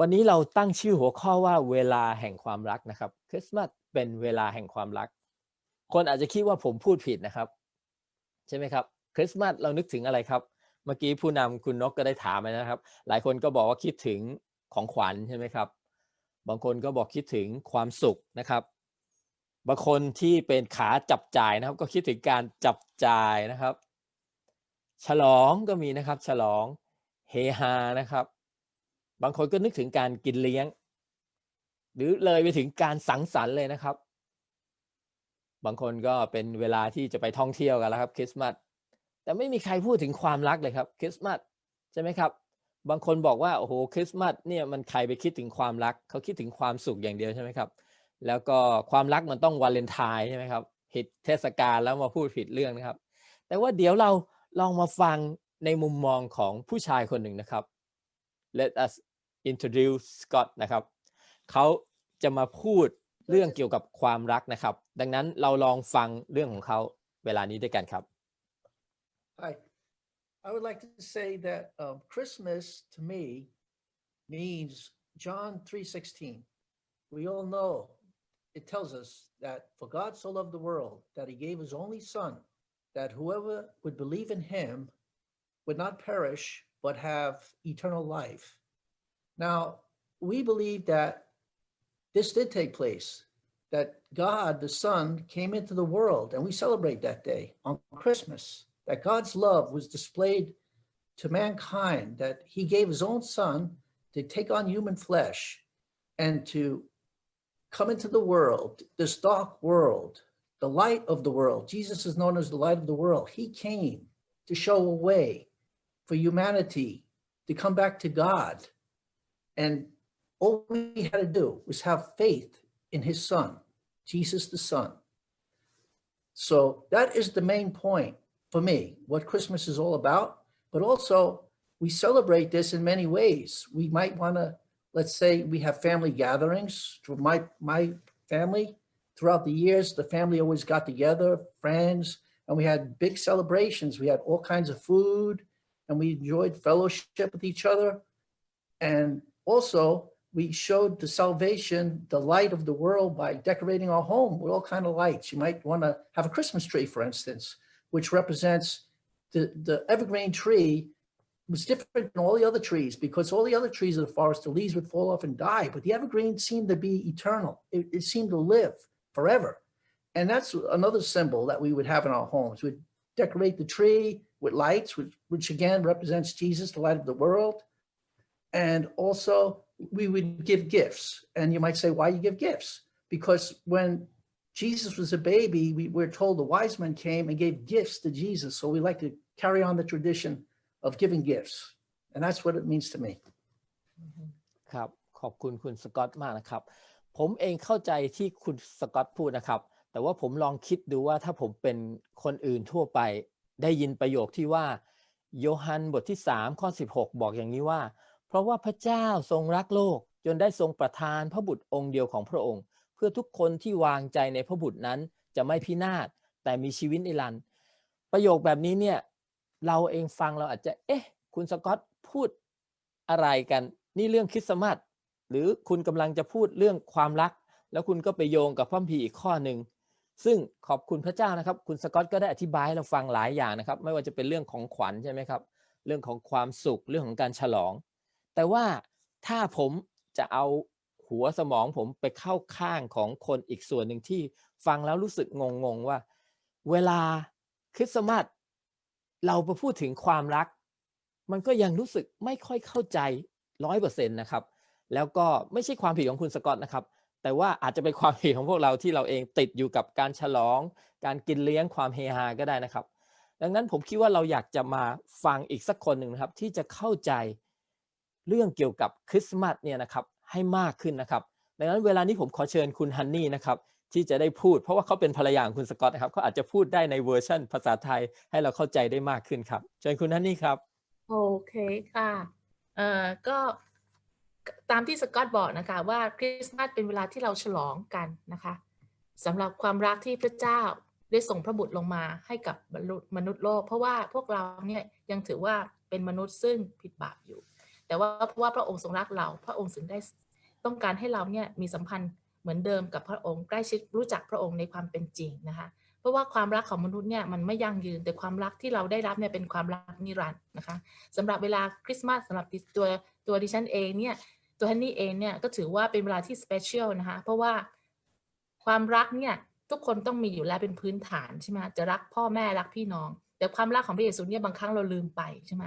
วันนี้เราตั้งชื่อหัวข้อว่าเวลาแห่งความรักนะครับคริสต์มาสเป็นเวลาแห่งความรัก คนอาจจะคิดว่าผมพูดผิดนะครับ ใช่ไหมครับคริสต์มาสเรานึกถึงอะไรครับ เมื่อกี้ผู้นำคุณนกก็ได้ถามไปนะครับ หลายคนก็บอกว่าคิดถึงของขวัญใช่ไหมครับ บางคนก็บอกคิดถึงความสุขนะครับ บางคนที่เป็นขาจับจ่ายนะครับ ก็คิดถึงการจับจ่ายนะครับ ฉลองก็มีนะครับ ฉลองเฮฮานะครับ บางคนก็นึกถึงการกินเลี้ยง หรือเลยไปถึงการสังสรรค์เลยนะครับ บางคนก็เป็นเวลาที่จะไปท่องเที่ยวกันแล้วครับคริสต์มาสแต่ไม่มีใครพูดถึงความรักเลยครับคริสต์มาสใช่ไหมครับ บางคนบอกว่าโอ้โหคริสต์มาสเนี่ยมันใครไปคิดถึงความรัก เขาคิดถึงความสุขอย่างเดียวใช่ไหมครับ แล้วก็ความรักมันต้องวาเลนไทน์ใช่ไหมครับผิดเทศกาลแล้วมาพูดผิดเรื่องนะครับ แต่ว่าเดี๋ยวเราลองมาฟังในมุมมองของผู้ชายคนหนึ่งนะครับ Let us introduce Scott นะครับ เขาจะมาพูดเรื่องเกี่ยวกับความรักนะครับ ดังนั้นเราลองฟังเรื่องของเขาเวลานี้ด้วยกันครับ Hi. I would like to say that um, Christmas to me means John 3:16. We all know it tells us that for God so loved the world that he gave his only son that whoever would believe in him would not perish but have eternal life. Now, we believe that this did take place that God the son came into the world and we celebrate that day on Christmas that God's love was displayed to mankind, that he gave his own son to take on human flesh and to come into the world, this dark world, the light of the world. Jesus is known as the light of the world. He came to show a way for humanity to come back to God. And all we had to do was have faith in his son, Jesus the Son. So that is the main point for me, what Christmas is all about. But also, we celebrate this in many ways. We might want to, let's say, we have family gatherings. For my my family, throughout the years, the family always got together, friends, and we had big celebrations. We had all kinds of food, and we enjoyed fellowship with each other. And also, we showed the salvation, the light of the world by decorating our home with all kind of lights. You might want to have a Christmas tree, for instance, which represents the, the evergreen tree was different than all the other trees because all the other trees of the forest, the leaves would fall off and die, but the evergreen seemed to be eternal. It, it seemed to live forever. And that's another symbol that we would have in our homes. We'd decorate the tree with lights, which, which again represents Jesus, the light of the world. And also we would give gifts. And you might say, why you give gifts? Because when Jesus was a baby, we were told the wise men came and gave gifts to Jesus. So we like to carry on the tradition of giving gifts. And that's what it means to me. ครับขอบคุณคุณสกอตมากนะครับ ผมเองเข้าใจที่คุณสกอตพูดนะครับ แต่ว่าผมลองคิดดูว่าถ้าผมเป็นคนอื่นทั่วไป ได้ยินประโยคที่ว่า โยฮันบทที่3ข้อ16 บอกอย่างนี้ว่า เพราะว่าพระเจ้าทรงรักโลก จนได้ทรงประทานพระบุตรองค์เดียวของพระองค์ เพื่อทุกคนที่วางใจในพระบุตรนั้นจะไม่พินาศแต่มีชีวิตนิรันดร์ประโยคแบบนี้เนี่ยเราเองฟังเราอาจจะ เอ๊ะ คุณสกอตพูดอะไรกัน นี่เรื่องคริสต์มาสหรือคุณกำลังจะพูดเรื่องความรัก แล้วคุณก็ไปโยงกับพระคัมภีอีกข้อหนึ่ง ซึ่งขอบคุณพระเจ้านะครับ คุณสกอตก็ได้อธิบายให้เราฟังหลายอย่างนะครับ ไม่ว่าจะเป็นเรื่องของขวัญใช่ไหมครับ เรื่องของความสุขเรื่องของการฉลอง แต่ว่าถ้าผมจะเอาหัวสมองผมไปเข้าข้างของคนอีกส่วนหนึ่งที่ฟังแล้วรู้สึกงงๆว่า เวลาคริสต์มาสเราไปพูดถึงความรัก มันก็ยังรู้สึกไม่ค่อยเข้าใจร้อยเปอร์เซ็นต์นะครับ แล้วก็ไม่ใช่ความผิดของคุณสกอตนะครับ แต่ว่าอาจจะเป็นความผิดของพวกเราที่เราเองติดอยู่กับการฉลอง การกินเลี้ยงความเฮฮาก็ได้นะครับ ดังนั้นผมคิดว่าเราอยากจะมาฟังอีกสักคนหนึ่งนะครับ ที่จะเข้าใจเรื่องเกี่ยวกับคริสต์มาสเนี่ยนะครับให้มากขึ้นนะครับ ดังนั้นเวลานี้ผมขอเชิญคุณฮันนี่นะครับที่จะได้พูด เพราะว่าเขาเป็นภรรยาของคุณสกอตนะครับเขาอาจจะพูดได้ในเวอร์ชันภาษาไทยให้เราเข้าใจได้มากขึ้นครับ เชิญคุณฮันนี่ครับ โอเคค่ะเอ่อก็ ตามที่สกอตบอกนะคะว่าคริสต์มาสเป็นเวลาที่เราฉลองกันนะคะสำหรับความรักที่พระเจ้าได้ส่งพระบุตรลงมาให้กับมนุษย์มนุษย์โลก เพราะว่าพวกเราเนี่ยยังถือว่าเป็นมนุษย์ซึ่งผิดบาปอยู่ แต่ว่าเพราะว่าพระองค์ทรงรักเรา พระองค์ถึงได้ต้องการให้เราเนี่ยมีสัมพันธ์เหมือนเดิมกับพระองค์ใกล้ชิดรู้จักพระองค์ในความเป็นจริงนะคะเพราะว่าความรักของมนุษย์เนี่ยมันไม่ยั่งยืนแต่ความรักที่เราได้รับเนี่ยเป็นความรักนิรันดร์นะคะสำหรับเวลาคริสต์มาสสำหรับตัวตัวดิฉันเองเนี่ย ตัวฮันนี่เองเนี่ยก็ถือว่าเป็นเวลาที่สเปเชียลนะคะเพราะว่าความรักเนี่ยทุกคนต้องมีอยู่แล้วเป็นพื้นฐานใช่ไหมจะรักพ่อแม่รักพี่น้อง แต่ความรักของพระเยซูเนี่ยบางครั้งเราลืมไปใช่ไหม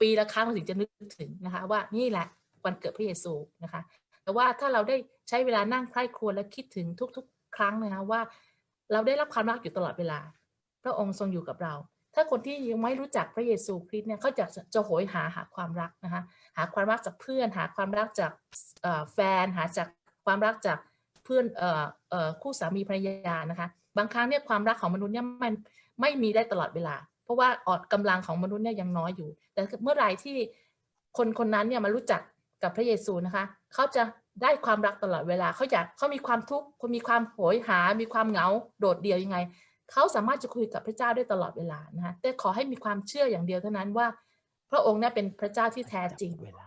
ปีละครั้งเราถึงจะนึกถึงนะคะ ว่านี่แหละวันเกิดพระเยซูนะคะ แต่ว่าถ้าเราได้ใช้เวลานั่งใคร่ครวญและคิดถึงทุก ๆ ครั้งนะคะว่า เราได้รับความรักอยู่ตลอดเวลา พระองค์ทรงอยู่กับเรา ถ้าคนที่ยังไม่รู้จักพระเยซูคริสต์เนี่ยเขาจะจะโหยหาหาความรักนะคะ หาความรักจากเพื่อน หาความรักจากแฟน หาจากความรักจากเพื่อนออคู่สามีภรรยานะคะ บางครั้งเนี่ยความรักของมนุษย์เนี่ยมันไม่มีได้ตลอดเวลา เพราะว่าออดกำลังของมนุษย์เนี่ยยังน้อยอยู่ แต่เมื่อไหร่ที่คนคนนั้นเนี่ยมารู้จักกับพระเยซูนะคะเขาจะได้ความรักตลอดเวลาเขาอยากเขามีความทุกข์เขามีความโหยหา มีความเหงาโดดเดี่ยวยังไงเขาสามารถจะคุยกับพระเจ้าได้ตลอดเวลานะคะแต่ขอให้มีความเชื่ออย่างเดียวเท่านั้นว่า พระองค์เนี่ยเป็นพระเจ้าที่แท้จริงเวลา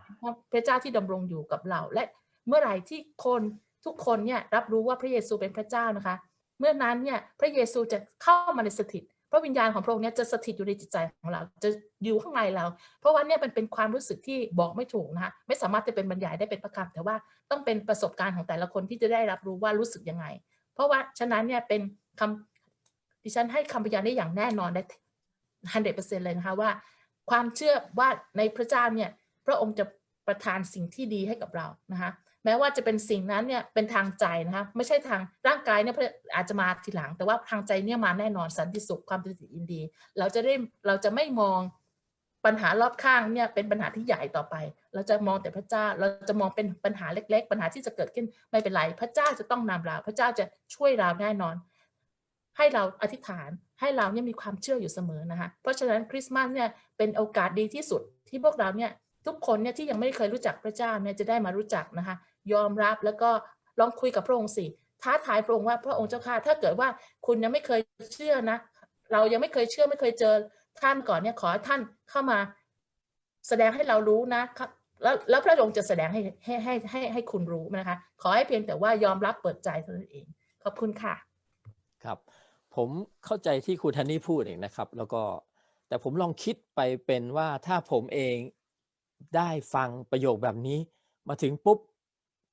พระเจ้าที่ดำรงอยู่กับเรา และเมื่อไหร่ที่คนทุกคนเนี่ยรับรู้ว่าพระเยซูเป็นพระเจ้านะคะ เมื่อนั้นเนี่ยพระเยซูจะเข้ามาในสถิต พระวิญญาณของพระองค์เนี่ยจะสถิตอยู่ในจิตใจของเรา จะอยู่ข้างในเรา เพราะว่าเนี่ยมันเป็นความรู้สึกที่บอกไม่ถูกนะคะไม่สามารถจะเป็นบรรยายได้เป็นประคำแต่ว่าต้องเป็นประสบการณ์ของแต่ละคนที่จะได้รับรู้ว่ารู้สึกยังไง เพราะว่าฉะนั้นเนี่ยเป็นคำดิฉันให้คำพยานได้อย่างแน่นอนได้ 100%เลยนะคะว่า ความเชื่อว่าในพระเจ้าเนี่ยพระองค์จะประทานสิ่งที่ดีให้กับเรานะคะแม้ว่าจะเป็นสิ่งนั้นเนี่ยเป็นทางใจนะคะไม่ใช่ทางร่างกายเนี่ยอาจจะมาทีหลัง แต่ว่าทางใจเนี่ยมาแน่นอนสันติสุขความเป็นสิยินดี เราจะได้เราจะไม่มองปัญหารอบข้างเนี่ยเป็นปัญหาที่ใหญ่ต่อไป เราจะมองแต่พระเจ้าเราจะมองเป็นปัญหาเล็ก ๆ ปัญหาที่จะเกิดขึ้นไม่เป็นไร พระเจ้าจะต้องนำเรา พระเจ้าจะช่วยเราแน่นอน ให้เราอธิษฐาน ให้เราเนี่ยมีความเชื่ออยู่เสมอนะคะเพราะฉะนั้นคริสต์มาสเนี่ยเป็นโอกาสดีที่สุดที่พวกเราเนี่ยทุกคนเนี่ยที่ยังไม่เคยรู้จักพระเจ้าเนี่ยจะได้มารู้จักนะคะ ยอมรับแล้วก็ลองคุยกับพระองค์สิท้าทายพระองค์ว่าพระองค์เจ้าข้าถ้าเกิดว่าคุณยังไม่เคยเชื่อนะ เรายังไม่เคยเชื่อไม่เคยเจอท่านก่อนเนี่ยขอท่านเข้ามาแสดงให้เรารู้นะครับแล้วแล้วพระองค์จะแสดงให้ให้ให้ให้ให้คุณรู้นะคะ ขอให้เพียงแต่ว่ายอมรับเปิดใจเท่านั้นเอง ขอบคุณค่ะ ครับ ผมเข้าใจที่คุณทันนี่พูดเองนะครับ แล้วก็แต่ผมลองคิดไปเป็นว่าถ้าผมเองได้ฟังประโยคแบบนี้ มาถึงปุ๊บ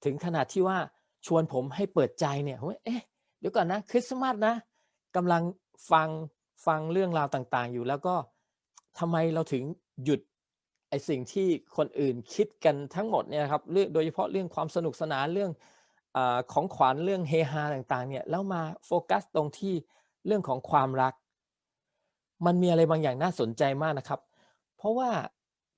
ถึงขนาดที่ว่าชวนผมให้เปิดใจเนี่ยผมว่าเอ๊ะเดี๋ยวก่อนนะคริสต์มาสนะกำลังฟังฟังเรื่องราวต่างๆ อยู่แล้วก็ทำไมเราถึงหยุดไอสิ่งที่คนอื่นคิดกันทั้งหมดเนี่ยครับเรื่องโดยเฉพาะเรื่องความสนุกสนานเรื่องอของขวัญเรื่องเฮฮาต่างๆเนี่ยแล้วมาโฟกัสตรงที่ เรื่องของความรัก มันมีอะไรบางอย่างน่าสนใจมากนะครับ เพราะว่า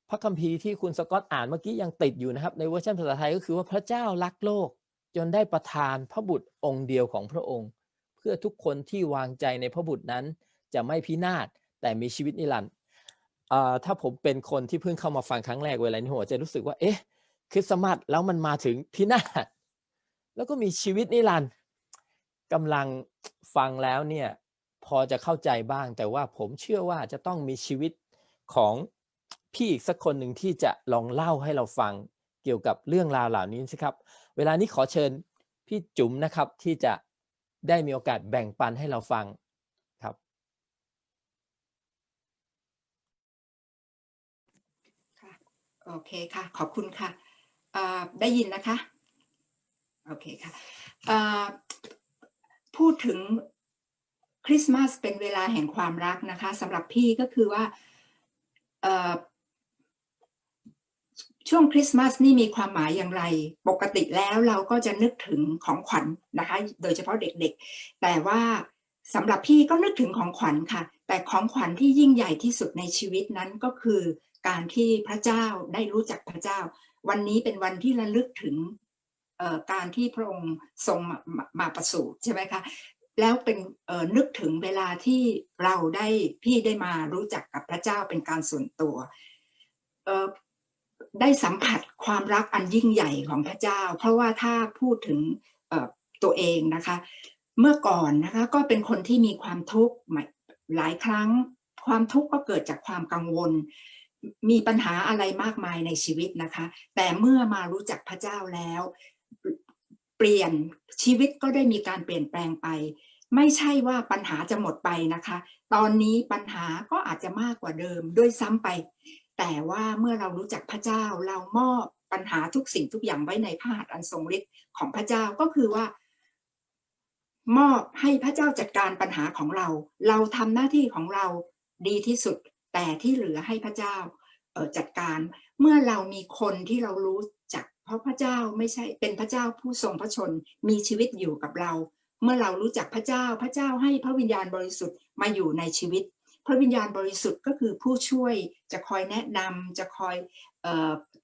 พระคัมภีร์ที่คุณสกอตอ่านเมื่อกี้ยังติดอยู่นะครับ ในเวอร์ชันภาษาไทยก็คือว่าพระเจ้ารักโลก จนได้ประทานพระบุตรองค์เดียวของพระองค์ เพื่อทุกคนที่วางใจในพระบุตรนั้น จะไม่พินาศแต่มีชีวิตนิรันดร์ถ้าผมเป็นคนที่เพิ่งเข้ามาฟังครั้งแรกเวลานี้ผมจะรู้สึกว่าเอ๊ะคริสต์มาสแล้วมันมาถึงพินาศแล้วก็มีชีวิตนิรันดร์ กำลังฟังแล้วเนี่ยพอจะเข้าใจบ้าง แต่ว่าผมเชื่อว่าจะต้องมีชีวิตของพี่อีกสักคนหนึ่งที่จะลองเล่าให้เราฟังเกี่ยวกับเรื่องราวเหล่านี้สิครับ เวลานี้ขอเชิญพี่จุ๋มนะครับที่จะได้มีโอกาสแบ่งปันให้เราฟังครับ โอเคค่ะ ขอบคุณค่ะได้ยินนะคะ โอเคค่ะ พูดถึงคริสต์มาสเป็นเวลาแห่งความรักนะคะสำหรับพี่ก็คือว่าช่วงคริสต์มาสนี่มีความหมายอย่างไร ปกติแล้วเราก็จะนึกถึงของขวัญนะคะ โดยเฉพาะเด็กๆ แต่ว่าสำหรับพี่ก็นึกถึงของขวัญค่ะ แต่ของขวัญที่ยิ่งใหญ่ที่สุดในชีวิตนั้นก็คือการที่พระเจ้าได้รู้จักพระเจ้า วันนี้เป็นวันที่ระลึกถึง การที่พระองค์ทรงมามาประสูติใช่ไหมคะแล้วเป็นนึกถึงเวลาที่เราได้พี่ได้มารู้จักกับพระเจ้าเป็นการส่วนตัวได้สัมผัสความรักอันยิ่งใหญ่ของพระเจ้า เพราะว่าถ้าพูดถึงตัวเองนะคะ เมื่อก่อนนะคะก็เป็นคนที่มีความทุกข์หลายครั้ง ความทุกข์ก็เกิดจากความกังวล มีปัญหาอะไรมากมายในชีวิตนะคะ แต่เมื่อมารู้จักพระเจ้าแล้ว ปลี่ยนชีวิตก็ได้มีการเปลี่ยนแปลงไป ไม่ใช่ว่าปัญหาจะหมดไปนะคะ ตอนนี้ปัญหาก็อาจจะมากกว่าเดิมด้วยซ้ำไป แต่ว่าเมื่อเรารู้จักพระเจ้าเรามอบปัญหาทุกสิ่งทุกอย่างไว้ในพระหัตถ์อันทรงฤทธิ์ของพระเจ้าก็คือว่า มอบให้พระเจ้าจัดการปัญหาของเรา เราทำหน้าที่ของเราดีที่สุด แต่ที่เหลือให้พระเจ้าจัดการ เมื่อเรามีคนที่เรารู้ ราะพระเจ้าไม่ใช่เป็นพระเจ้าผู้ทรงพระชนมีชีวิตอยู่กับเรา เมื่อเรารู้จักพระเจ้าพระเจ้าให้พระวิญญาณบริสุทธิ์มาอยู่ในชีวิต พระวิญญาณบริสุทธิ์ก็คือผู้ช่วยจะคอยแนะนำจะคอย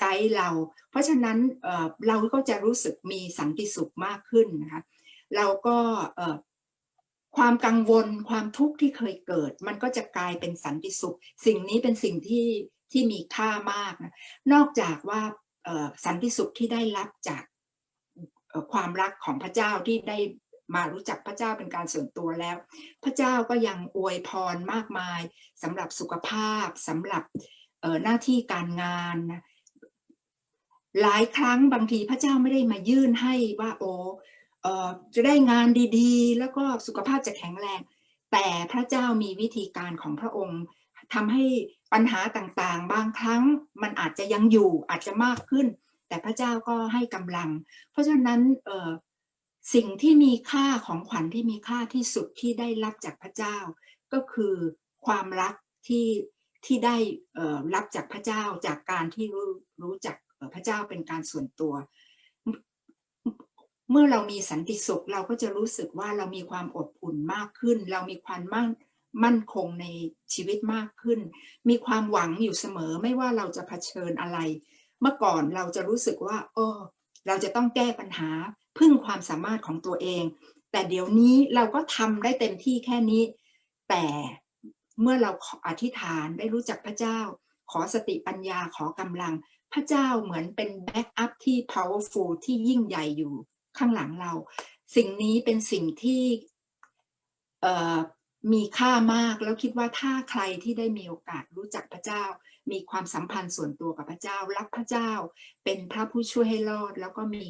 ไกด์เรา เพราะฉะนั้นเเราก็จะรู้สึกมีสันติสุขมากขึ้นนะคะเราก็ความกังวลความทุกข์ที่เคยเกิด มันก็จะกลายเป็นสันติสุข สิ่งนี้เป็นสิ่งที่ที่มีค่ามากนะนอกจากว่า สันติสุขที่ได้รับจากความรักของพระเจ้าที่ได้มารู้จักพระเจ้าเป็นการส่วนตัวแล้ว พระเจ้าก็ยังอวยพรมากมายสำหรับสุขภาพสำหรับหน้าที่การงาน หลายครั้งบางทีพระเจ้าไม่ได้มายื่นให้ว่าโอเออจะได้งานดีๆ แล้วก็สุขภาพจะแข็งแรง แต่พระเจ้ามีวิธีการของพระองค์ทำให้ ปัญหาต่างๆ บางครั้งมันอาจจะยังอยู่อาจจะมากขึ้น แต่พระเจ้าก็ให้กำลัง เพราะฉะนั้นเออสิ่งที่มีค่าของขวัญที่มีค่าที่สุดที่ได้รับจากพระเจ้า ก็คือความรักที่ที่ได้เออรับจากพระเจ้าจากการที่รู้รู้จักพระเจ้าเป็นการส่วนตัว เมื่อเรามีสันติสุขเราก็จะรู้สึกว่าเรามีความอบอุ่นมากขึ้น เรามีความมั่น มั่นคงในชีวิตมากขึ้น มีความหวังอยู่เสมอไม่ว่าเราจะเผชิญอะไร เมื่อก่อนเราจะรู้สึกว่าโอ้เราจะต้องแก้ปัญหาพึ่งความสามารถของตัวเอง แต่เดี๋ยวนี้เราก็ทำได้เต็มที่แค่นี้ แต่เมื่อเราอธิษฐานได้รู้จักพระเจ้า ขอสติปัญญาขอกำลัง พระเจ้าเหมือนเป็นแบ็กอัพที่ powerful ที่ยิ่งใหญ่อยู่ข้างหลังเรา สิ่งนี้เป็นสิ่งที่เมีค่ามากแล้วคิดว่าถ้าใครที่ได้มีโอกาสรู้จักพระเจ้า มีความสัมพันธ์ส่วนตัวกับพระเจ้า รักพระเจ้า เป็นพระผู้ช่วยให้รอด แล้วก็มี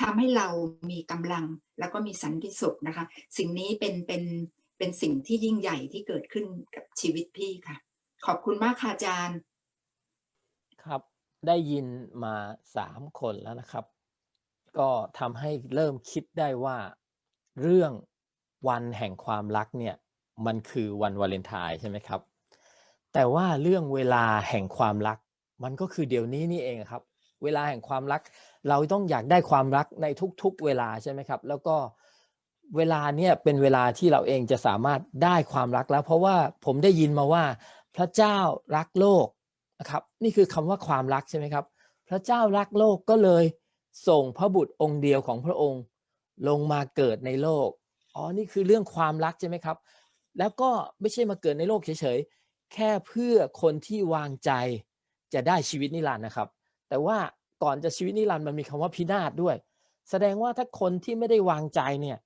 ทำให้เรามีกำลัง แล้วก็มีสันติสุขนะคะ สิ่งนี้เป็นเป็นเป็นสิ่งที่ยิ่งใหญ่ที่เกิดขึ้นกับชีวิตพี่ค่ะ ขอบคุณมากค่ะอาจารย์ ครับได้ยินมาสามคนแล้วนะครับ ก็ทำให้เริ่มคิดได้ว่า เรื่องวันแห่งความรักเนี่ย มันคือวันวาเลนไทน์ใช่ไหมครับ แต่ว่าเรื่องเวลาแห่งความรัก มันก็คือเดี๋ยวนี้นี่เองครับ เวลาแห่งความรัก เราต้องอยากได้ความรักในทุกๆ เวลาใช่ไหมครับ แล้วก็เวลาเนี่ยเป็นเวลาที่เราเองจะสามารถได้ความรักแล้ว เพราะว่าผมได้ยินมาว่า พระเจ้ารักโลกนะครับนี่คือคำว่าความรักใช่ไหมครับ พระเจ้ารักโลกก็เลยส่งพระบุตรองค์เดียวของพระองค์ ลงมาเกิดในโลกอ๋อนี่คือเรื่องความรักใช่ไหมครับ แล้วก็ไม่ใช่มาเกิดในโลกเฉยๆ แค่เพื่อคนที่วางใจจะได้ชีวิตนิรันดร์นะครับ แต่ว่าก่อนจะชีวิตนิรันดร์มันมีคำว่าพินาศด้วย แสดงว่าถ้าคนที่ไม่ได้วางใจเนี่ย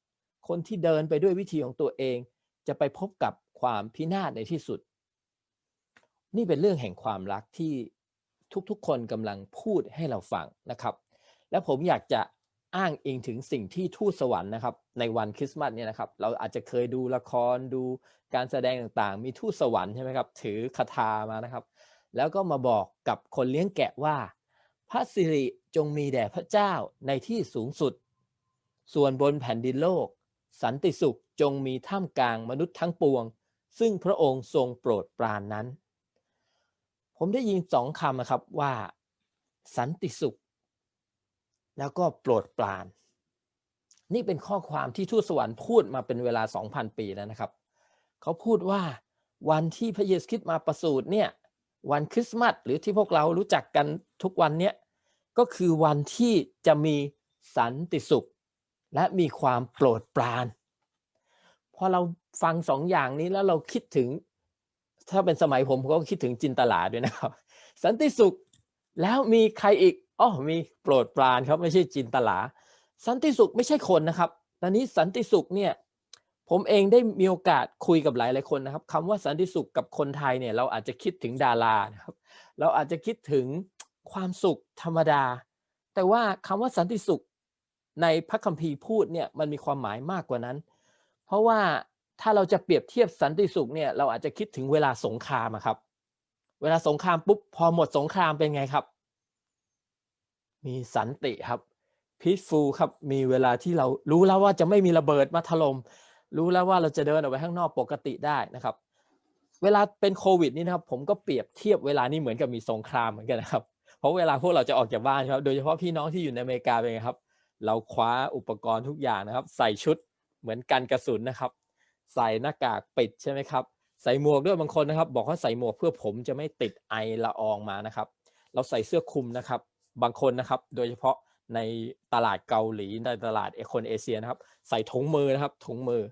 คนที่เดินไปด้วยวิธีของตัวเอง จะไปพบกับความพินาศในที่สุด นี่เป็นเรื่องแห่งความรักที่ทุกๆ คนกำลังพูดให้เราฟังนะครับ และผมอยากจะ อ้างอิงถึงสิ่งที่ทูตสวรรค์นะครับในวันคริสต์มาสเนี่ยนะครับเราอาจจะเคยดูละครดูการแสดงต่างๆ มีทูตสวรรค์ใช่ไหมครับถือคาถามานะครับ แล้วก็มาบอกกับคนเลี้ยงแกะว่า พระสิริจงมีแด่พระเจ้าในที่สูงสุด ส่วนบนแผ่นดินโลก สันติสุขจงมีท่ามกลางมนุษย์ทั้งปวง ซึ่งพระองค์ทรงโปรดปรานนั้น ผมได้ยินสองคำนะครับว่า สันติสุข แล้วก็โปรดปราน นี่เป็นข้อความที่ทูตสวรรค์พูดมาเป็นเวลา 2,000 ปีแล้วนะครับ เขาพูดว่าวันที่พระเยซูคริสต์มาประสูติเนี่ยวันคริสต์มาสหรือที่พวกเรารู้จักกันทุกวันเนี้ยก็คือวันที่จะมีสันติสุข และมีความโปรดปรานพอเราฟังสองอย่างนี้แล้วเราคิดถึง ถ้าเป็นสมัยผมผมก็คิดถึงจินตลาด้วยนะครับ สันติสุขแล้วมีใครอีก อ๋อมีโปรดปรานครับไม่ใช่จินตลา สันติสุขไม่ใช่คนนะครับตอนนี้สันติสุขเนี่ยผมเองได้มีโอกาสคุยกับหลายหลายคนนะครับคำว่าสันติสุขกับคนไทยเนี่ยเราอาจจะคิดถึงดารานะครับเราอาจจะคิดถึงความสุขธรรมดา แต่ว่าคำว่าสันติสุขในพระคัมภีร์พูดเนี่ยมันมีความหมายมากกว่านั้น เพราะว่าถ้าเราจะเปรียบเทียบสันติสุขเนี่ยเราอาจจะคิดถึงเวลาสงครามครับ เวลาสงครามปุ๊บพอหมดสงครามเป็นไงครับ มีสันติครับ peaceful ครับมีเวลาที่เรารู้แล้วว่าจะไม่มีระเบิดมาถล่มรู้แล้วว่าเราจะเดินออกไปข้างนอกปกติได้นะครับ เวลาเป็นโควิดนี่นะครับ ผมก็เปรียบเทียบเวลานี้เหมือนกับมีสงครามเหมือนกันนะครับ เพราะเวลาพวกเราจะออกจากบ้านครับ โดยเฉพาะพี่น้องที่อยู่ในอเมริกาเป็นไงครับ เราคว้าอุปกรณ์ทุกอย่างนะครับ ใส่ชุดเหมือนกันกระสุนนะครับ ใส่หน้ากากปิดใช่ไหมครับ ใส่หมวกด้วยบางคนนะครับ บอกว่าใส่หมวกเพื่อผมจะไม่ติดไอละอองมานะครับ เราใส่เสื้อคลุมนะครับ บางคนนะครับ โดยเฉพาะในตลาดเกาหลีในตลาดเอคนเอเชียนะครับ ใส่ถุงมือนะครับถุงมือ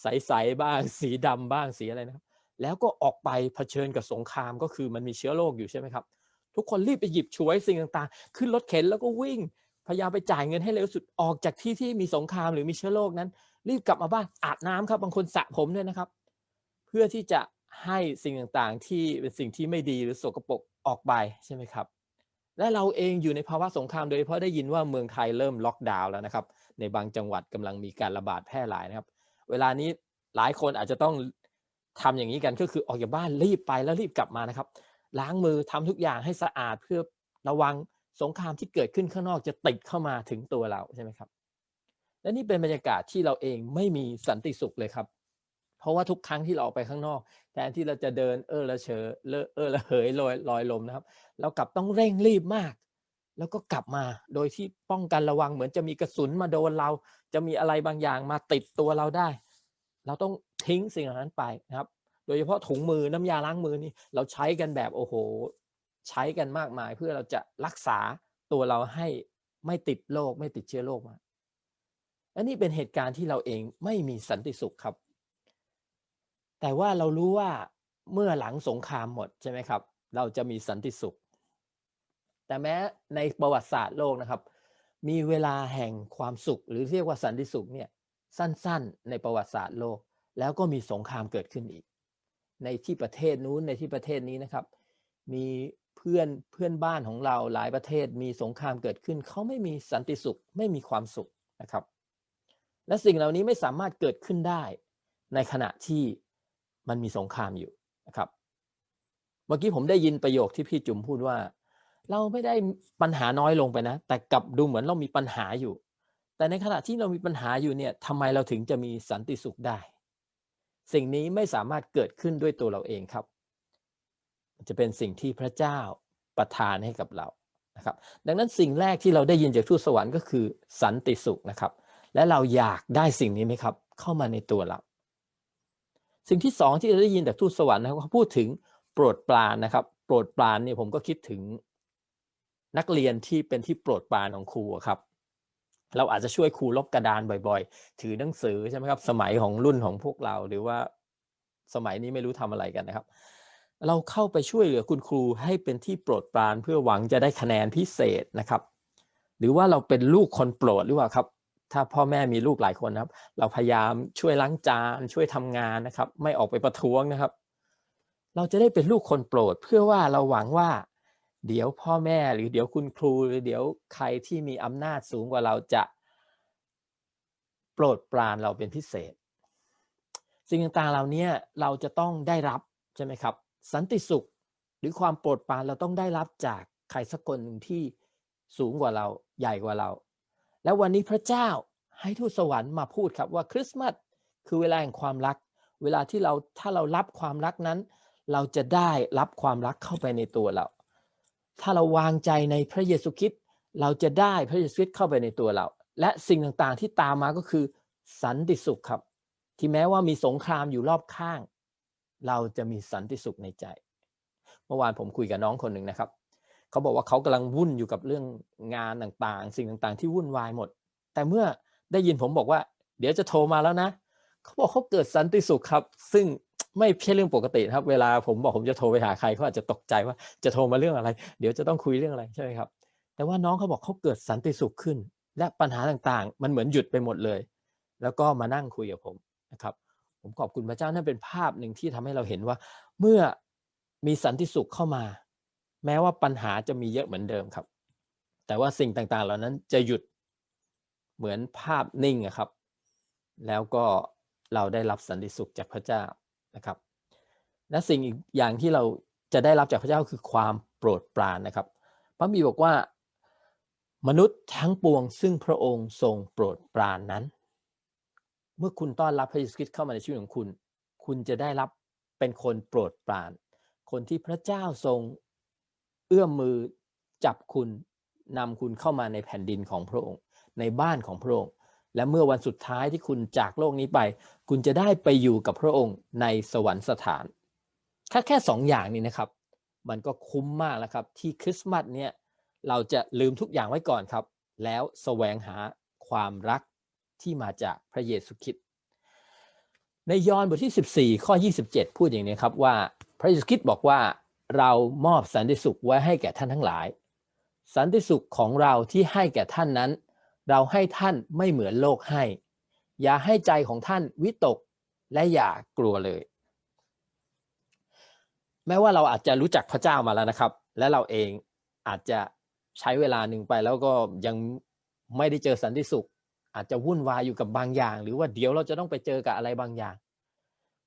ใสๆบ้าง สีดำบ้างสีอะไรนะครับ แล้วก็ออกไปเผชิญกับสงครามก็คือมันมีเชื้อโรคอยู่ใช่ไหมครับ ทุกคนรีบไปหยิบฉวยสิ่งต่างๆ ขึ้นรถเข็นแล้วก็วิ่งพยายามไปจ่ายเงินให้เร็วสุดออกจากที่ที่มีสงครามหรือมีเชื้อโรคนั้น รีบกลับมาบ้านอาบน้ำครับ บางคนสระผมด้วยนะครับ เพื่อที่จะให้สิ่งต่างๆ ที่เป็นสิ่งที่ไม่ดีหรือสกปรกออกไปใช่ไหมครับ และเราเองอยู่ในภาวะสงครามโดยเฉพาะได้ยินว่าเมืองไทยเริ่มล็อกดาวน์แล้วนะครับ ในบางจังหวัดกำลังมีการระบาดแพร่หลายนะครับ เวลานี้หลายคนอาจจะต้องทำอย่างนี้กันก็คือออกจากบ้านรีบไปแล้วรีบกลับมานะครับ ล้างมือทำทุกอย่างให้สะอาดเพื่อระวังสงครามที่เกิดขึ้นข้างนอกจะติดเข้ามาถึงตัวเราใช่ไหมครับ และนี่เป็นบรรยากาศที่เราเองไม่มีสันติสุขเลยครับ เพราะว่าทุกครั้งที่เราออกไปข้างนอกแทนที่เราจะเดินเออละเชอเลอเออละเหยลอยลอยลมนะครับ เรากลับต้องเร่งรีบมาก แล้วก็กลับมาโดยที่ป้องกันระวังเหมือนจะมีกระสุนมาโดนเรา จะมีอะไรบางอย่างมาติดตัวเราได้ เราต้องทิ้งสิ่งเหล่านั้นไปนะครับ โดยเฉพาะถุงมือน้ำยาล้างมือนี่เราใช้กันแบบโอ้โห ใช้กันมากมายเพื่อเราจะรักษาตัวเราให้ไม่ติดโรคไม่ติดเชื้อโรคมาและนี่เป็นเหตุการณ์ที่เราเองไม่มีสันติสุขครับ แต่ว่าเรารู้ว่าเมื่อหลังสงครามหมดใช่ไหมครับ เราจะมีสันติสุข แต่แม้ในประวัติศาสตร์โลกนะครับ มีเวลาแห่งความสุข หรือเรียกว่าสันติสุขเนี่ยสั้นๆ ในประวัติศาสตร์โลก แล้วก็มีสงครามเกิดขึ้นอีก ในที่ประเทศนู้นในที่ประเทศนี้นะครับ มีเพื่อนเพื่อนบ้านของเราหลายประเทศมีสงครามเกิดขึ้น เขาไม่มีสันติสุขไม่มีความสุขนะครับ และสิ่งเหล่านี้ไม่สามารถเกิดขึ้นได้ ในขณะที่ มันมีสงครามอยู่นะครับ เมื่อกี้ผมได้ยินประโยคที่พี่จุ๋มพูดว่า เราไม่ได้ปัญหาน้อยลงไปนะ แต่กลับดูเหมือนเรามีปัญหาอยู่ แต่ในขณะที่เรามีปัญหาอยู่เนี่ยทำไมเราถึงจะมีสันติสุขได้ สิ่งนี้ไม่สามารถเกิดขึ้นด้วยตัวเราเองครับ จะเป็นสิ่งที่พระเจ้าประทานให้กับเรานะครับ ดังนั้นสิ่งแรกที่เราได้ยินจากทูตสวรรค์ก็คือสันติสุขนะครับ และเราอยากได้สิ่งนี้ไหมครับ เข้ามาในตัวเรา สิ่งที่สองที่เราได้ยินจากทูตสวรรค์นะครับเขาพูดถึงโปรดปรานนะครับ โปรดปรานเนี่ยผมก็คิดถึงนักเรียนที่เป็นที่โปรดปรานของครูครับ เราอาจจะช่วยครูลบกระดานบ่อยๆ ถือหนังสือใช่ไหมครับ สมัยของรุ่นของพวกเราหรือว่าสมัยนี้ไม่รู้ทำอะไรกันนะครับ เราเข้าไปช่วยเหลือคุณครูให้เป็นที่โปรดปรานเพื่อหวังจะได้คะแนนพิเศษนะครับ หรือว่าเราเป็นลูกคนโปรดหรือเปล่าครับ ถ้าพ่อแม่มีลูกหลายคนนะครับ เราพยายามช่วยล้างจานช่วยทำงานนะครับ ไม่ออกไปประท้วงนะครับ เราจะได้เป็นลูกคนโปรด เพื่อว่าเราหวังว่า เดี๋ยวพ่อแม่หรือเดี๋ยวคุณครูหรือเดี๋ยวใครที่มีอำนาจสูงกว่าเราจะ โปรดปรานเราเป็นพิเศษ สิ่งต่างๆเหล่านี้เราจะต้องได้รับใช่ไหมครับ สันติสุขหรือความโปรดปรานเราต้องได้รับจากใครสักคนหนึ่งที่สูงกว่าเราใหญ่กว่าเรา แล้ววันนี้พระเจ้าให้ทูตสวรรค์มาพูดครับว่าคริสต์มาสคือเวลาแห่งความรัก เวลาที่เราถ้าเรารับความรักนั้น เราจะได้รับความรักเข้าไปในตัวเรา ถ้าเราวางใจในพระเยซูคริสต์เราจะได้พระเยซูคริสต์เข้าไปในตัวเรา และสิ่งต่างๆที่ตามมาก็คือสันติสุขครับ ที่แม้ว่ามีสงครามอยู่รอบข้าง เราจะมีสันติสุขในใจ เมื่อวานผมคุยกับน้องคนหนึ่งนะครับ เขาบอกว่าเขากำลังวุ่นอยู่กับเรื่องงานต่างๆ สิ่งต่างๆ ที่วุ่นวายหมด แต่เมื่อได้ยินผมบอกว่า เดี๋ยวจะโทรมาแล้วนะเขาบอกเขาเกิดสันติสุขครับ ซึ่งไม่ใช่เรื่องปกติครับ เวลาผมบอกผมจะโทรไปหาใครเขาอาจจะตกใจว่าจะโทรมาเรื่องอะไร เดี๋ยวจะต้องคุยเรื่องอะไรใช่ไหมครับ แต่ว่าน้องเขาบอกเขาเกิดสันติสุขขึ้น และปัญหาต่างๆ มันเหมือนหยุดไปหมดเลย แล้วก็มานั่งคุยกับผมนะครับผมขอบคุณพระเจ้านั่นเป็นภาพหนึ่งที่ทำให้เราเห็นว่า เมื่อมีสันติสุขเข้ามา แม้ว่าปัญหาจะมีเยอะเหมือนเดิมครับ แต่ว่าสิ่งต่างๆ เหล่านั้นจะหยุดเหมือนภาพนิ่งอะครับ แล้วก็เราได้รับสันติสุขจากพระเจ้านะครับ และสิ่งอีกอย่างที่เราจะได้รับจากพระเจ้าคือความโปรดปรานนะครับ พระบีบอกว่ามนุษย์ทั้งปวงซึ่งพระองค์ทรงโปรดปรานนั้น เมื่อคุณต้อนรับพระเยซูคริสต์เข้ามาในชีวิตของคุณ คุณจะได้รับเป็นคนโปรดปราน คนที่พระเจ้าทรง เอื้อมมือจับคุณนำคุณเข้ามาในแผ่นดินของพระองค์ ในบ้านของพระองค์ และเมื่อวันสุดท้ายที่คุณจากโลกนี้ไป คุณจะได้ไปอยู่กับพระองค์ในสวรรคสถานแค่แค่สองอย่างนี้นะครับ มันก็คุ้มมากแล้วครับ ที่คริสต์มาสเนี่ยเราจะลืมทุกอย่างไว้ก่อนครับ แล้วแสวงหาความรักที่มาจากพระเยซูคริสต์ในยอห์นบทที่ 14 ข้อ 27 พูดอย่างนี้ครับว่าพระเยซูคริสต์บอกว่า เรามอบสันติสุขไว้ให้แก่ท่านทั้งหลาย สันติสุขของเราที่ให้แก่ท่านนั้น เราให้ท่านไม่เหมือนโลกให้ อย่าให้ใจของท่านวิตกและอย่ากลัวเลย แม้ว่าเราอาจจะรู้จักพระเจ้ามาแล้วนะครับ และเราเองอาจจะใช้เวลาหนึ่งไปแล้วก็ยังไม่ได้เจอสันติสุข อาจจะวุ่นวายอยู่กับบางอย่าง หรือว่าเดี๋ยวเราจะต้องไปเจอกับอะไรบางอย่าง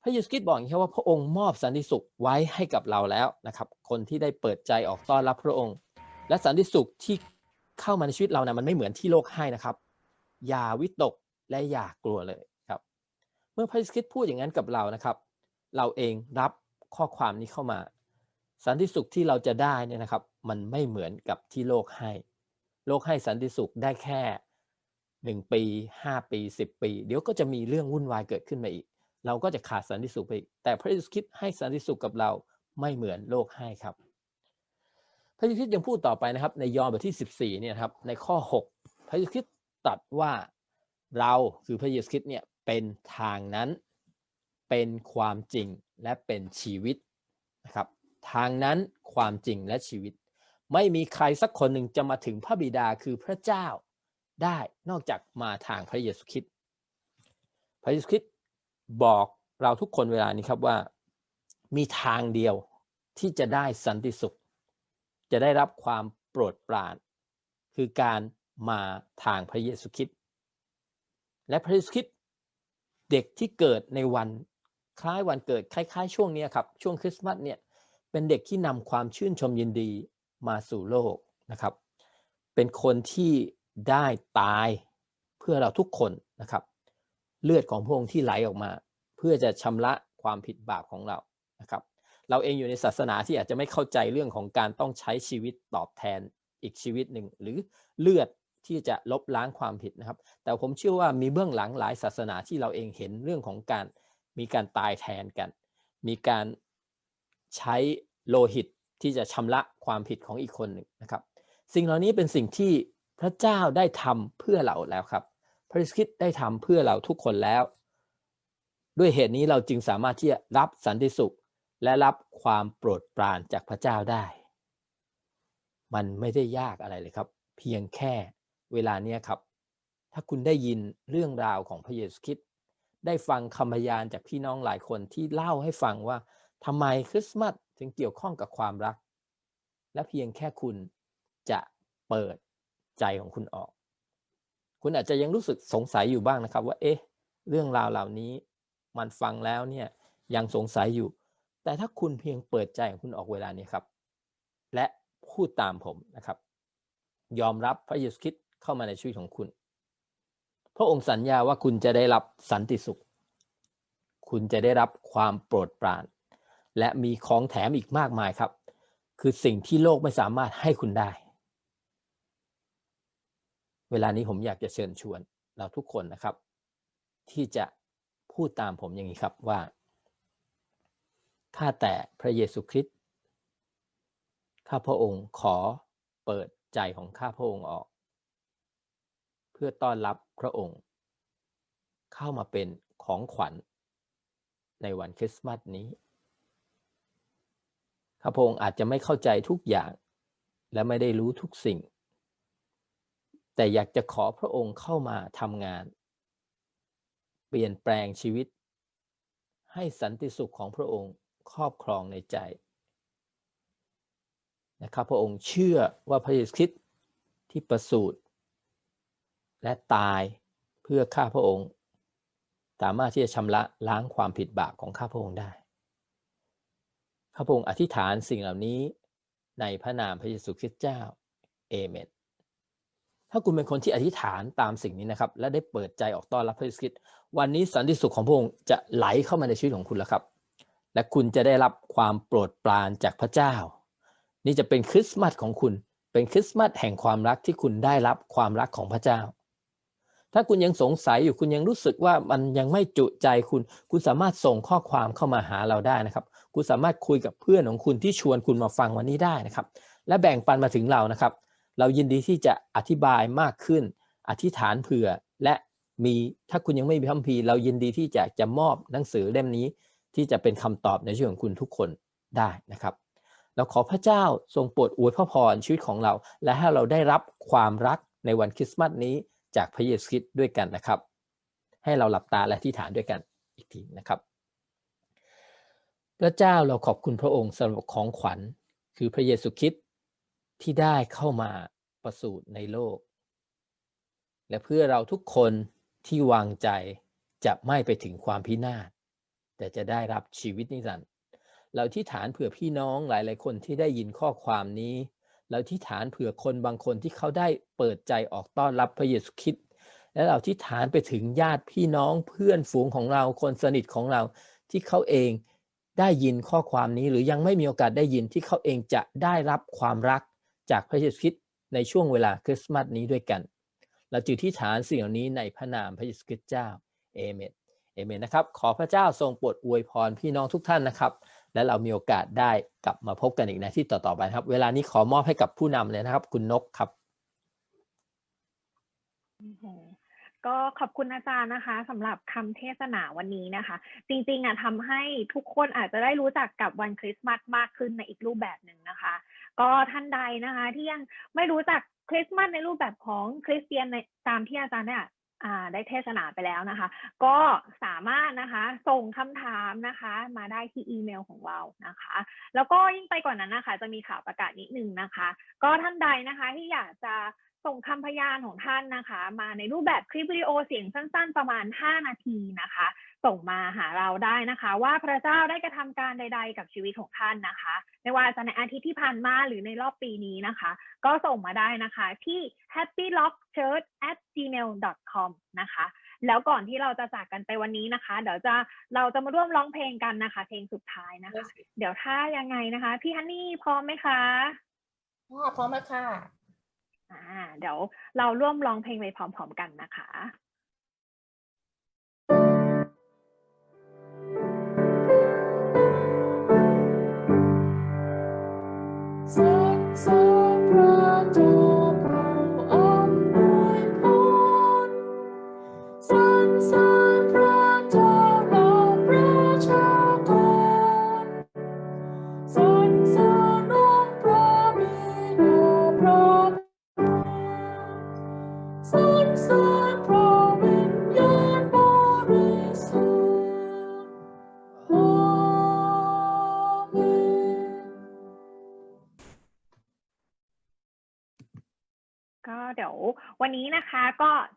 พระเยซูคริสต์บอกอย่างนี้ว่าพระองค์มอบสันติสุขไว้ให้กับเราแล้วนะครับ คนที่ได้เปิดใจออกต้อนรับพระองค์ และสันติสุขที่เข้ามาในชีวิตเรานะมันไม่เหมือนที่โลกให้นะครับ อย่าวิตกและอย่ากลัวเลยครับ เมื่อพระเยซูคริสต์พูดอย่างนั้นกับเรานะครับ เราเองรับข้อความนี้เข้ามา สันติสุขที่เราจะได้เนี่ยนะครับ มันไม่เหมือนกับที่โลกให้ โลกให้สันติสุขได้แค่หนึ่งปีห้าปีสิบปี เดี๋ยวก็จะมีเรื่องวุ่นวายเกิดขึ้นมาอีก เราก็จะขาดสันติสุขไป แต่พระเยซูคริสต์ให้สันติสุขกับเราไม่เหมือนโลกให้ครับ พระเยซูคริสต์ยังพูดต่อไปนะครับ ในยอห์นบทที่ 14เนี่ยครับในข้อ 6 พระเยซูคริสต์ตรัสว่าเราคือพระเยซูคริสต์เนี่ยเป็นทางนั้นเป็นความจริงและเป็นชีวิตนะครับทางนั้นความจริงและชีวิต ไม่มีใครสักคนหนึ่งจะมาถึงพระบิดาคือพระเจ้าได้นอกจากมาทางพระเยซูคริสต์พระเยซูคริสต์ บอกเราทุกคนเวลานี้ครับว่ามีทางเดียวที่จะได้สันติสุข จะได้รับความโปรดปราน คือการมาทางพระเยซูคริสต์และพระเยซูคริสต์เด็กที่เกิดในวันคล้ายวันเกิดคล้ายๆ ช่วงนี้ครับช่วงคริสต์มาสเนี่ยเป็นเด็กที่นำความชื่นชมยินดีมาสู่โลกนะครับ เป็นคนที่ได้ตายเพื่อเราทุกคนนะครับ เลือดของพระองค์ที่ไหลออกมา เพื่อจะชำระความผิดบาปของเรานะครับ เราเองอยู่ในศาสนาที่อาจจะไม่เข้าใจเรื่องของการต้องใช้ชีวิตตอบแทนอีกชีวิตหนึ่ง หรือเลือดที่จะลบล้างความผิดนะครับ แต่ผมเชื่อว่ามีเบื้องหลังหลายศาสนาที่เราเองเห็นเรื่องของการมีการตายแทนกัน มีการใช้โลหิตที่จะชำระความผิดของอีกคนหนึ่งนะครับ สิ่งเหล่านี้เป็นสิ่งที่พระเจ้าได้ทำเพื่อเราแล้วครับ ระคริสต์ได้ทำเพื่อเราทุกคนแล้ว ด้วยเหตุนี้เราจึงสามารถที่จะรับสันติสุขและรับความโปรดปรานจากพระเจ้าได้ มันไม่ได้ยากอะไรเลยครับ เพียงแค่เวลาเนี้ยครับ ถ้าคุณได้ยินเรื่องราวของพระเยซูคริสต์ได้ฟังคำพยานจากพี่น้องหลายคนที่เล่าให้ฟังว่าทำไมคริสต์มาสถึงเกี่ยวข้องกับความรัก และเพียงแค่คุณจะเปิดใจของคุณออก คุณอาจจะยังรู้สึกสงสัยอยู่บ้างนะครับ ว่าเอ๊ะเรื่องราวเหล่านี้มันฟังแล้วเนี่ยยังสงสัยอยู่ แต่ถ้าคุณเพียงเปิดใจของคุณออกเวลานี้ครับ และพูดตามผมนะครับ ยอมรับพระเยซูคริสต์เข้ามาในชีวิตของคุณ พระองค์สัญญาว่าคุณจะได้รับสันติสุข คุณจะได้รับความโปรดปราน และมีของแถมอีกมากมายครับ คือสิ่งที่โลกไม่สามารถให้คุณได้ เวลานี้ผมอยากจะเชิญชวนเราทุกคนนะครับ ที่จะพูดตามผมอย่างนี้ครับว่าข้าแต่พระเยซูคริสต์ข้าพระองค์ขอเปิดใจของข้าพระองค์ออก เพื่อต้อนรับพระองค์ เข้ามาเป็นของขวัญ ในวันคริสต์มาสนี้ข้าพระองค์อาจจะไม่เข้าใจทุกอย่าง และไม่ได้รู้ทุกสิ่ง แต่อยากจะขอพระองค์เข้ามาทำงาน เปลี่ยนแปลงชีวิต ให้สันติสุขของพระองค์ครอบครองในใจนะครับพระองค์เชื่อว่าพระเยซูคริสต์ที่ประสูติและตายเพื่อข้าพระองค์ สามารถที่จะชำระล้างความผิดบาปของข้าพระองค์ได้ ข้าพระองค์อธิษฐานสิ่งเหล่านี้ในพระนามพระเยซูคริสต์เจ้าเอเมน ถ้าคุณเป็นคนที่อธิษฐานตามสิ่งนี้นะครับ และได้เปิดใจออกต้อนรับพระเยซูคริสต์วันนี้สันติสุขของพระองค์จะไหลเข้ามาในชีวิตของคุณแล้วครับ และคุณจะได้รับความโปรดปรานจากพระเจ้า นี่จะเป็นคริสต์มาสของคุณ เป็นคริสต์มาสแห่งความรักที่คุณได้รับความรักของพระเจ้า ถ้าคุณยังสงสัยอยู่คุณยังรู้สึกว่ามันยังไม่จุใจคุณ คุณสามารถส่งข้อความเข้ามาหาเราได้นะครับ คุณสามารถคุยกับเพื่อนของคุณที่ชวนคุณมาฟังวันนี้ได้นะครับ และแบ่งปันมาถึงเรานะครับ เรายินดีที่จะอธิบายมากขึ้น อธิษฐานเผื่อ และมีถ้าคุณยังไม่มีคัมภีร์เรายินดีที่จะจะมอบหนังสือเล่มนี้ ที่จะเป็นคำตอบในชีวิตของคุณทุกคนได้นะครับ เราขอพระเจ้าทรงโปรดอวยพระพรชีวิตของเรา และให้เราได้รับความรักในวันคริสต์มาสนี้จากพระเยซูคริสต์ด้วยกันนะครับ ให้เราหลับตาและอธิษฐานด้วยกันอีกทีนะครับ พระเจ้าเราขอบคุณพระองค์สำหรับของขวัญ คือพระเยซูคริสต์ ที่ได้เข้ามาประสูติในโลก และเพื่อเราทุกคนที่วางใจจะไม่ไปถึงความพินาศแต่จะได้รับชีวิตนิรันดร์เราที่ฐานเผื่อพี่น้องหลาย ๆ คนที่ได้ยินข้อความนี้ เราที่ฐานเผื่อคนบางคนที่เขาได้เปิดใจออกต้อนรับพระเยซูคริสต์และเราที่ฐานไปถึงญาติพี่น้องเพื่อนฝูงของเราคนสนิทของเราที่เขาเองได้ยินข้อความนี้หรือยังไม่มีโอกาสได้ยินที่เขาเองจะได้รับความรัก จากพระเยซูคริสต์ในช่วงเวลาคริสต์มาสนี้ด้วยกัน เราจึงที่ฐานสิ่งเหล่านี้ในพระนามพระเยซูคริสต์เจ้าเอเมนเอเมนนะครับขอพระเจ้าทรงโปรดอวยพรพี่น้องทุกท่านนะครับ และเรามีโอกาสได้กลับมาพบกันอีกในที่ต่อๆไปครับ เวลานี้ขอมอบให้กับผู้นำเลยนะครับ คุณนกครับโอ้โหก็ขอบคุณอาจารย์นะคะสำหรับคำเทศนาวันนี้นะคะ จริงๆอะทำให้ทุกคนอาจจะได้รู้จักกับวันคริสต์มาสมากขึ้นในอีกรูปแบบหนึ่งนะคะ ก็ท่านใดนะคะ ที่ยังไม่รู้จักคริสต์มาสในรูปแบบของคริสเตียนในตามที่อาจารย์ได้อ่าได้เทศนาไปแล้วนะคะ ก็สามารถนะคะส่งคำถามนะคะ มาได้ที่อีเมลของเรานะคะ แล้วก็ยิ่งไปกว่านั้นนะคะ จะมีข่าวประกาศนิดนึงนะคะ ก็ท่านใดนะคะที่อยากจะส่งคำพยานของท่านนะคะ มาในรูปแบบคลิปวิดีโอเสียงสั้น ๆ ประมาณ 5 นาทีนะคะ ส่งมาหาเราได้นะคะ ว่าพระเจ้าได้กระทำการใด ๆ กับชีวิตของท่านนะคะ ไม่ว่าจะในอาทิตย์ที่ผ่านมาหรือในรอบปีนี้นะคะ ก็ส่งมาได้นะคะที่ happylockchurch@gmail.com นะคะแล้วก่อนที่เราจะจากกันไปวันนี้นะคะ เดี๋ยวจะเราจะมาร่วมร้องเพลงกันนะคะ เพลงสุดท้ายนะคะ เดี๋ยวถ้ายังไงนะคะ พี่ฮันนี่พร้อมไหมคะค่ะพร้อมแล้วค่ะอ่าเดี๋ยวเราร่วมร้องเพลงไปพร้อมๆกันนะคะ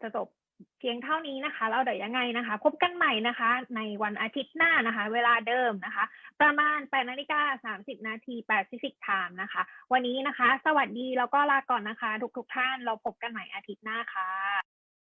จะจบเพียงเท่านี้นะคะ เราเดี๋ยวยังไงนะคะ พบกันใหม่นะคะ ในวันอาทิตย์หน้านะคะ เวลาเดิมนะคะ ประมาณ8นาฬิกา30 นาที Pacific Time นะคะ วันนี้นะคะ สวัสดีแล้วก็ลาก่อนนะคะ ทุกๆท่านเราพบกันใหม่อาทิตย์หน้าค่ะ